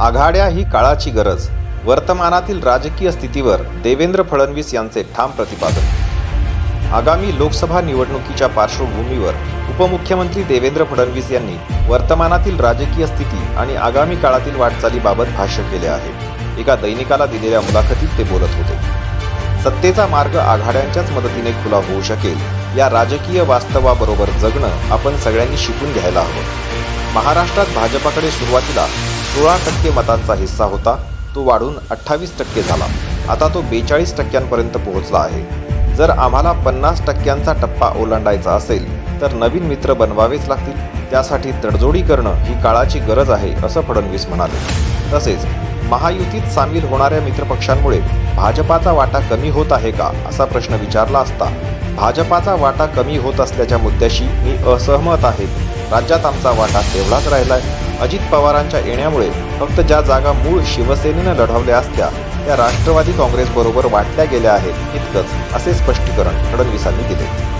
आघाड्या ही काळाची गरज. वर्तमानातील राजकीय स्थितीवर देवेंद्र फडणवीस यांचे ठाम प्रतिपादन. आगामी लोकसभा निवडणुकीच्या पार्श्वभूमीवर उपमुख्यमंत्री देवेंद्र फडणवीस यांनी वर्तमानातील राजकीय स्थिती आणि आगामी काळातील वाटचालीबाबत भाष्य केले आहे. एका दैनिकाला दिलेल्या मुलाखतीत ते बोलत होते. सत्तेचा मार्ग आघाड्यांच्याच मदतीने खुला होऊ शकेल या राजकीय वास्तवाबरोबर जगणं आपण सगळ्यांनी शिकून घ्यायला हवं. महाराष्ट्रात भाजपाकडे सुरुवातीला सोळा टक्के मतांचा हिस्सा होता. तो वाढून अठ्ठावीस टक्के झाला. आता तो बेचाळीस टक्क्यांपर्यंत पोहोचला आहे. जर आम्हाला पन्नास टक्क्यांचा टप्पा ओलांडायचा असेल तर नवीन मित्र बनवावेच लागतील. त्यासाठी तडजोडी करणं ही काळाची गरज आहे असं फडणवीस म्हणाले. तसेच महायुतीत सामील होणाऱ्या मित्रपक्षांमुळे भाजपाचा वाटा कमी होत आहे का असा प्रश्न विचारला असता भाजपाचा वाटा कमी होत असल्याच्या मुद्द्याशी मी असहमत आहे. राज्यात आमचा वाटा तेवढाच राहिलाय. अजित पवारांच्या येण्यामुळे फक्त ज्या जागा मूळ शिवसेनेनं लढवल्या असत्या त्या राष्ट्रवादी काँग्रेसबरोबर वाटल्या गेल्या आहेत इतकंच असे स्पष्टीकरण फडणवीसांनी दिले.